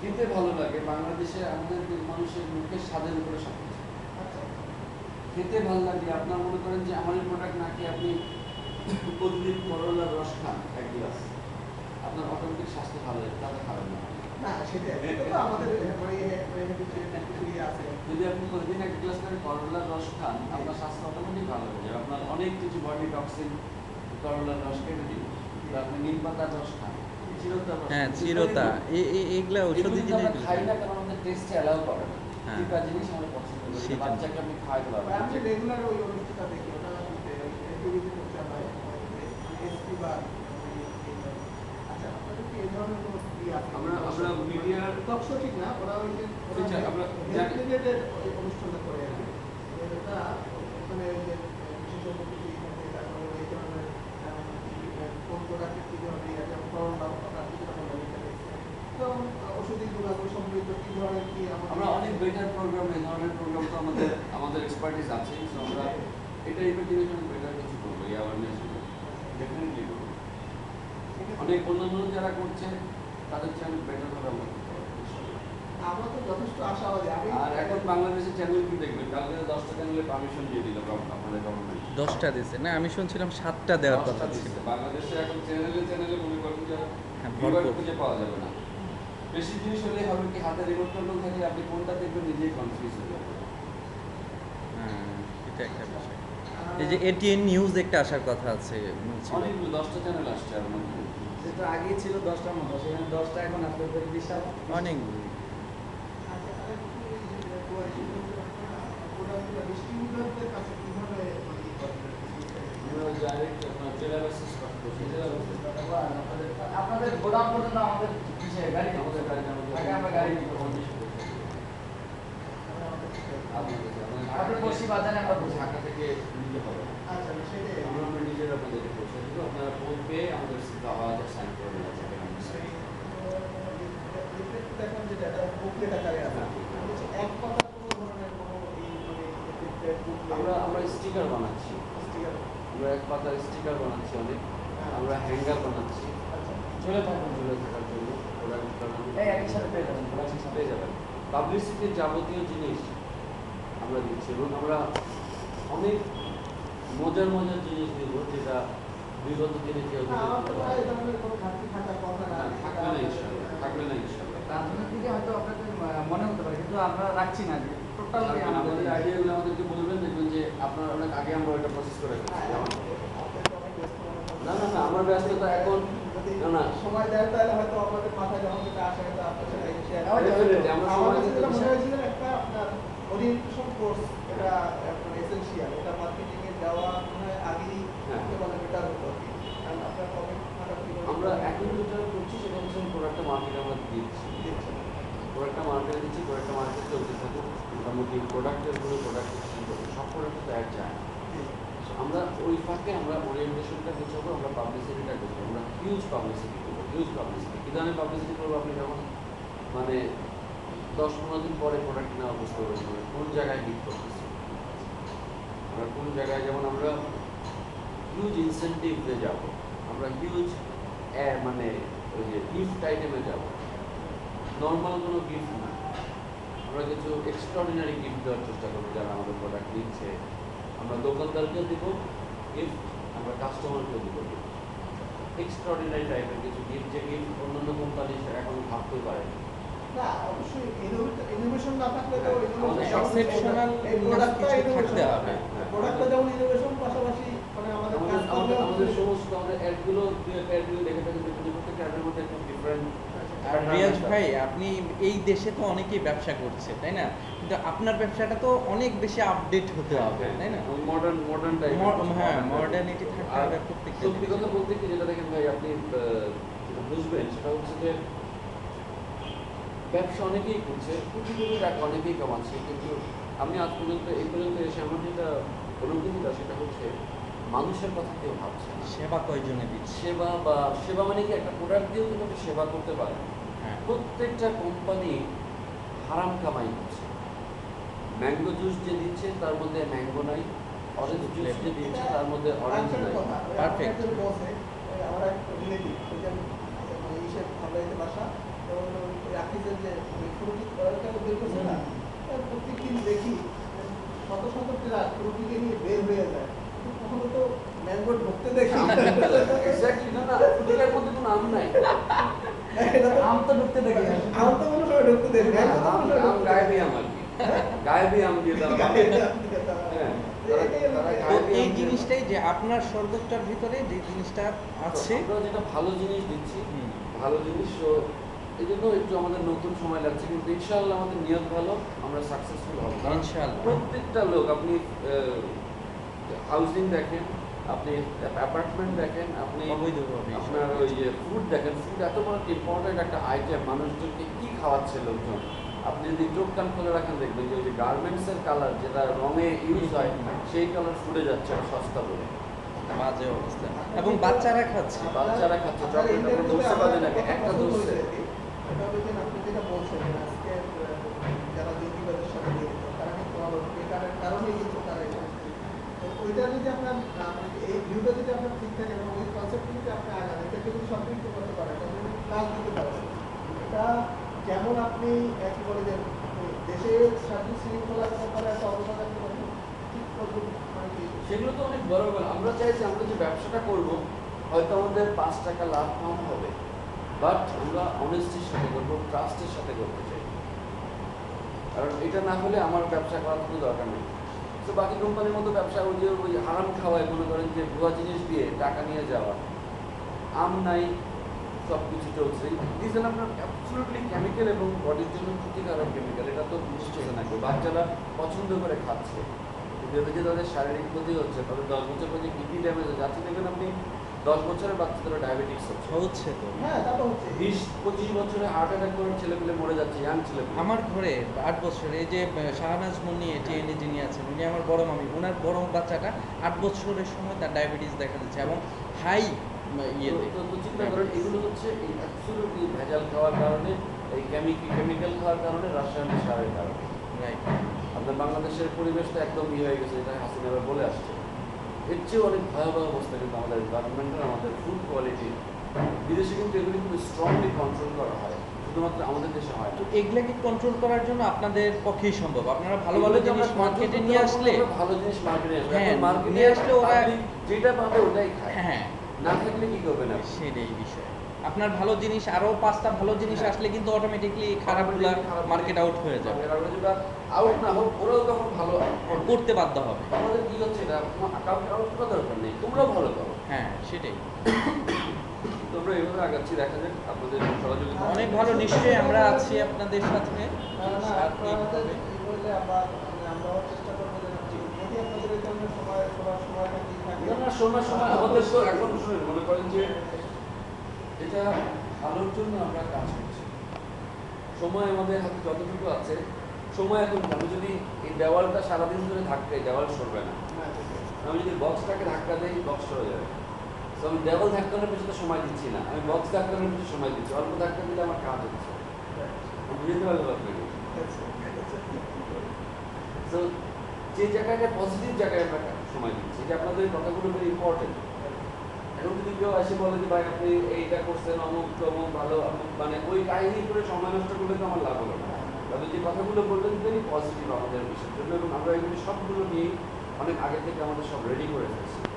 খেতে ভালো লাগে বাংলাদেশে আমাদের মানুষের মুখের স্বাদের উপরে সব আচ্ছা। খেতে ভালো লাগে আপনার মনে করেন যে আমার প্রোডাক্ট না খেয়ে আপনি প্রতিদিন করলার রস খান এক গ্লাস। আপনার অটোমেটিক স্বাস্থ্য ভালো হবে তাতে খাবেন না। মানে ইয়ে যদি আপনি প্রতিদিন এক গ্লাস করে করলার রস খান আপনার স্বাস্থ্য অটোমেটিক ভালো হয়ে যাবে। আপনার অনেক কিছু বডি টক্সিন করলার রস কেটে দিবে আপনি নিম পাতার রস খান। হ্যাঁ চিরতা এগুলা ঔষধি জিনিস খাই না কারণ আমাদের টেস্টে অ্যালাউ করে। না হ্যাঁ। জিনিস আমরা পছন্দ করি। বাচ্চাকে আপনি খাওয়াতে পারবেন। আমি রেগুলার ওই অনুষ্ঠানটা দেখি ওটা টিভিতে প্রচার হয় এসপি বা আচ্ছা আপনাদের কি এই ধরনের কোনো আমরা- আমরা media- তকশো ঠিক না ওরা ওই যে আমরা জানি- অনুষ্ঠানটা করে আর এটা ওখানে যে বিশেষজ্ঞ কিছু ই থাকে, তারপরে ওই ধরনের আহ, কোন প্রোডাক্টের কি ধরনের ইয়ে আছে, করোনা প্রোডাক্ট কিছু রকম ভূমিকা দেখছে। তো আহ, ওষুধি গুণাগুণ সমৃদ্ধ কি ধরনের কি আমাদের- আমরা অনেক বেটার প্রোগ্রাম এই ধরনের প্রোগ্রাম তো আমাদের আমাদের এক্সপার্টিস আছে তো আমরা এটা ইনভেস্টিগেশন বেটার কিছু করব এই অ্যাওয়ারনেস ডেফিনেটলি করব। অনেক অন্যান্য যারা করছে তাদের চেয়ে অনেক বেটার ভাবে আমরা করতে আমরা তো যথেষ্ট আশাবাদী আমি আর এখন বাংলাদেশের চ্যানেল কি দেখবেন? কালকে দশটা চ্যানেলে পারমিশন দিয়ে দিল আমাদের গভর্নমেন্ট দশটা দিছে না আমি শুনছিলাম সাতটা দেওয়ার কথা ছিল। বাংলাদেশে এখন চ্যানেলে চ্যানেলে মনে করেন যে হ্যাঁ, খুঁজে পাওয়া যাবে না। বেশি জিনিস হলে হবে কি হাতে রিমোট কন্ট্রোল থাকলে আপনি কোনটা দেখবেন নিজেই কনফিউজ হয়ে যাবেন। হ্যাঁ এটা একটা বিষয়। এই যে এটিএন নিউজ একটা আসার কথা আছে অনেকগুলো দশটা চ্যানেল আসছে আর সেটা আগে ছিল দশটার মতো সেখানে দশটা এখন তো বিশাল। অনেকগুলো। আচ্ছা, আপনারা মানে আপনার আপনাদের গোদাম পর্যন্ত আমাদের কিসে গাড়ি আমাদের গাড়ি আমাদের আগে আমরা আমরা আচ্ছা, স্টিকার বানাচ্ছি। আমরা এক পাতার স্টিকার বানাচ্ছি অনেক। আমরা হ্যাঙ্গার বানাচ্ছি। চলে থাকুন ঝুলে থাকার জন্য প্রোডাক্ট এই একই সাথে পেয়ে যাবেন। পেয়ে যাবেন। পাবলিসিটির যাবতীয় জিনিস আমরা দিচ্ছি এবং আমরা অনেক মজার মজার জিনিস দিব যেটা বিগত দিনে কেউ থাকবে না ইনশাল্লাহ রাজনীতির দিকে হয়তো আপনাদের মনে হতে পারে কিন্তু আমরা রাখছি না যে আমাদের আইডিয়াগুলো আমাদেরকে বলবেন দেখবেন যে আপনার অনেক আগে আমরা প্রসেস করে হ্যাঁ, মনে হয়। না না না আমার ব্যস্ততা এখন যদি সময় দেন তাহলে হয়তো আপনাদের মাথায় যখন যেটা আসে হয়তো আপনার সাথে হ্যাঁ, definitely, আমরা কাছে যেটা মনে হয়েছিল একটা আপনার orientation course, এটা আপনার essential, এটা marketing এ যাওয়া মনে হয় আগেই হ্যাঁ। করতে পারলে better হতো কারণ আপনার comment থাকা কি বলব? আমরা এখন যেটা করছি সেটা হচ্ছে প্রোডাক্টটা মার্কেটে আমরা দিচ্ছি। প্রোডাক্টটা মার্কেটে দিচ্ছি প্রোডাক্টটা মার্কেট চলতে থাকুক। মোটামুটি প্রোডাক্টেরগুলো প্রোডাক্ট সব প্রোডাক্ট তো এক যায় আমরা ওই ফাঁকে আমরা ওরিয়েন্টেশনটা গুছাবো, আমরা পাবলিসিটিটা করব আমরা হিউজ পাবলিসিটি করব হিউজ পাবলিসিটি কী ধরনের পাবলিসিটি করব আপনি যখন? মানে দশ পনেরো দিন পরে প্রোডাক্ট নেওয়া বুঝতে মানে কোন জায়গায় হিট করতেছি। আমরা কোন জায়গায়, যেমন আমরা হিউজ ইনসেন্টিভে যাব। আমরা হিউজ মানে ওই যে গিফট আইটেমে যাব। নর্মাল কোনো গিফট না। আমরা কিছু এক্সট্রাঅর্ডিনারি গিফট দেওয়ার চেষ্টা করব যারা আমাদের প্রোডাক্ট নিচ্ছে। আমরা দোকানদারকেও দিব গিফট আমরা কাস্টমারকেও দিব। এক্সট্রাঅর্ডিনারি টাইপের কিছু গিফট যে গিফট অন্যান্য কোম্পানি এখন ভাবতেই পারে না। না, অবশ্যই innov- না থাকলে তো আমাদের innovation exceptional এই product টা কিছু innovation থাকতে হবে। Product যেমন innovation পাশাপাশি মানে আমাদের আমাদের কাজ আমাদের করলেও আমাদের সমস্ত আমাদের অ্যাডগুলো অ্যাডগুলো দেখে থাকেন দেখবেন প্রত্যেকটা অ্যাডের মধ্যে একটা ডিফারেন্ট রিয়াজ ভাই আপনি এই দেশে তো অনেকেই ব্যবসা করছে তাই না? কিন্তু আপনার ব্যবসাটা তো অনেক বেশি আপডেট হতে হবে তাই না? মডার্ন মডার্ন টাইপ হ্যাঁ মডার্নিটি থাকতে হবে প্রত্যেকটা সত্যি কথা বলতে কি যেটা দেখেন ভাই আপনি বুঝবেন সেটা হচ্ছে যে ব্যবসা অনেকেই করছে কোটি কোটি টাকা অনেকেই কামাচ্ছে কিন্তু আমি আজ পর্যন্ত এই পর্যন্ত এসে আমার যেটা অনুভূতিটা সেটা হচ্ছে মানুষের কথা কেউ ভাবছে সেবা কয়জনে দিচ্ছে? সেবা বা সেবা মানে কি একটা প্রোডাক্ট দিয়েও কিন্তু সেবা করতে পারে হ্যাঁ। প্রত্যেকটা কোম্পানি হারাম কামাই করছে। ম্যাঙ্গো জুস যে দিচ্ছে তার মধ্যে ম্যাঙ্গো নাই অরেঞ্জ জুস যে দিচ্ছে তার মধ্যে অরেঞ্জ নাই। কথা, ওই আমার আমার মানে ইসে হাবড়াইতে বাসা, তো যে ফুরুটি ওরাটা বের করছে না। প্রত্যেকদিন দেখি শত শত ট্রাক ফুরুটিকে নিয়ে বের হয়ে যায়। কখনো তো ম্যাঙ্গো ঢুকতে দেখি এক্স্যাক্টলি না না ফুটিকার মধ্যে কোনো আম নাই। তো আম তো ঢুকতে দেখি। আম তো মনে ঢুকতে দেখি আম মনে হয় আম ঢুকতে গায়েবী আম দিয়ে। হ্যাঁ, তারা- তারা তো গায়েবী এই জিনিসটাই যে আপনার শরবতটার ভিতরে যে জিনিসটা আছে আমরা যেটা ভালো জিনিস দিচ্ছি ভালো জিনিস এই জন্য একটু আমাদের নতুন সময় লাগছে কিন্তু ইনশাআল্লাহ আমাদের নিয়ত ভালো আমরা সাকসেসফুল হব। ইনশাআল্লাহ। প্রত্যেকটা লোক আপনি হাউজিং দেখেন আপনি অ্যাপার্টমেন্ট দেখেন আপনি আপনার ওই ফুড দেখেন ফুড এত বড় ইম্পর্টেন্ট একটা আইটেম মানুষজনকে কি খাওয়াচ্ছে লোকজন? আপনি যদি চোখ কান খুলে রাখেন দেখবেন যে ওই যে গার্মেন্টসের কালার যেটা রঙে ইউজ হয় সেই কালার ফুডে যাচ্ছে আর সস্তা বলে। বাজে অবস্থা। এবং বাচ্চারা খাচ্ছে। বাচ্চারা খাচ্ছে চকলেট ধরছে বাজে নাকি একটা ধরছে। কিন্তু কিন্তু ওইটা যদি আপনার এই ভিউটা যদি আপনার ঠিক থাকে এবং ওই কনসেপ্ট যদি আপনি আগান এটা সম্পৃক্ত করতে পারেন দিতে পারেন এটা যেমন আপনি কি বলে যে দেশের শান্তি শৃঙ্খলার ব্যাপারে একটা অবদান মানে সেগুলো তো অনেক বড় বড় আমরা চাইছি আমরা যে ব্যবসাটা করব, হয়তো আমাদের পাঁচ টাকা লাভ কম হবে। বাট আমরা অনেস্টির সাথে করব ট্রাস্টের সাথে করতে চাই। কারণ এটা না হলে আমার ব্যবসা করার কোনো দরকার নেই। তো বাকি কোম্পানির মতো ব্যবসা ওই যে, ওই হারাম খাওয়ায়, মনে করেন যে ভুয়া জিনিস দিয়ে টাকা নিয়ে যাওয়া। আম নাই সব চলছে দিস আপনার অ্যাবসলুটলি কেমিক্যাল এবং বডির জন্য ক্ষতিকারক কেমিক্যাল এটা তো বুঝতেছে না বাচ্চারা পছন্দ করে খাচ্ছে। যেতে যে তাদের শারীরিক ক্ষতি হচ্ছে তাদের দশ বছর পর যে কিডনি ড্যামেজ হচ্ছে? আজকে দেখবেন আপনি দশ বছরের বাচ্চাদের ডায়াবেটিক্স হচ্ছে। হচ্ছে তো। হ্যাঁ তা তো হচ্ছে। বিশ পঁচিশ বছরে হার্ট অ্যাটাক করে ছেলেপেলে মরে যাচ্ছে ইয়াং ছেলে আমার ঘরে আট বছর এই যে শাহনাজ মুন্নি টিএনএ যিনি আছেন উনি আমার বড় মামি ওনার বড় বাচ্চাটা আট বছরের সময় তার ডায়াবেটিস দেখা যাচ্ছে এবং হাই ইয়েতে তো তো চিন্তা করেন এগুলো হচ্ছে এই অ্যাবসলুটলি ভেজাল খাওয়ার কারণে এই কেমিক্যাল কেমিক্যাল খাওয়ার কারণে রাসায়নিক সারের কারণে। আপনার বাংলাদেশের পরিবেশটা একদম ইয়ে হয়ে গেছে এটা হাসিনা বলে আসছে। এর চেয়েও অনেক ভয়াবহ অবস্থা কিন্তু আমাদের এনভায়রনমেন্টের আমাদের ফুড কোয়ালিটি বিদেশে কিন্তু এগুলি খুব স্ট্রংলি কন্ট্রোল করা হয় শুধুমাত্র আমাদের দেশে হয় তো না এগুলাকে কন্ট্রোল করার জন্য আপনাদের পক্ষেই সম্ভব? আপনারা ভালো ভালো জিনিস মার্কেটে নিয়ে আসলে ভালো জিনিস মার্কেটে হ্যাঁ, আসলে ওরা- যেটা পাবে ওটাই খায়। হ্যাঁ। না থাকলে কি করবেন সেটাই বিষয়। আপনার ভালো জিনিস আরও পাঁচটা ভালো জিনিস হ্যাঁ। আসলে কিন্তু অটোমেটিকলি খারাপগুলা মার্কেট আউট হয়ে যাবে। আউট না হোক ওরাও তখন ভালো করতে বাধ্য হবে। আমাদের কি হচ্ছে কাউকে আউট করার দরকার নেই। তোমরাও ভালো করো। হ্যাঁ সেটাই। তোমরা এইভাবে আগাচ্ছি দেখা যাক আপনাদের সহযোগিতা অনেক ভালো নিশ্চয়ই আমরা আছি আপনাদের সাথে। না, না, আপনাদের এইভাবে। বললে আমরা মানে আমরাও চেষ্টা করব যে আপনাদের ধরনের সময় সবার সময়টা না সময় আমাদের তো এখন শুনুন মনে করেন যে এটা ভালোর জন্য আমরা কাজ করছি। সময় আমাদের হাতে যতটুকু আছে সময় এখন আমি যদি এই দেওয়ালটা সারাদিন ধরে ধাক্কাই দেওয়াল সরবে না। আমি যদি বক্সটাকে ধাক্কা দিই বক্স সরে যাবে। তো আমি দেওয়াল ধাক্কানোর পেছনে সময় দিচ্ছি না। আমি বক্স ধাক্কানোর পেছনে সময় দিচ্ছি। অল্প ধাক্কা দিলে আমার কাজ হচ্ছে। বুঝতে পারলাম আপনাকে তো যে জায়গাটা পজিটিভ জায়গায় আমরা যে আপনাদের কথাগুলো খুব ইম্পর্টেন্ট এখন যদি কেউ এসে বলে যে, ভাই, আপনি এইটা করছেন, অমুক, তমুক, ভালো, অমুক মানে ওই কাহিনী করে সময় নষ্ট করলে তো আমার লাভ হলো না। তবে যে কথাগুলো বললেন ভেরি পজিটিভ আমাদের বিষয়ের জন্য। এবং আমরা এগুলি সবগুলো নিয়েই অনেক আগে থেকে আমাদের সব রেডি করে ফেলছি।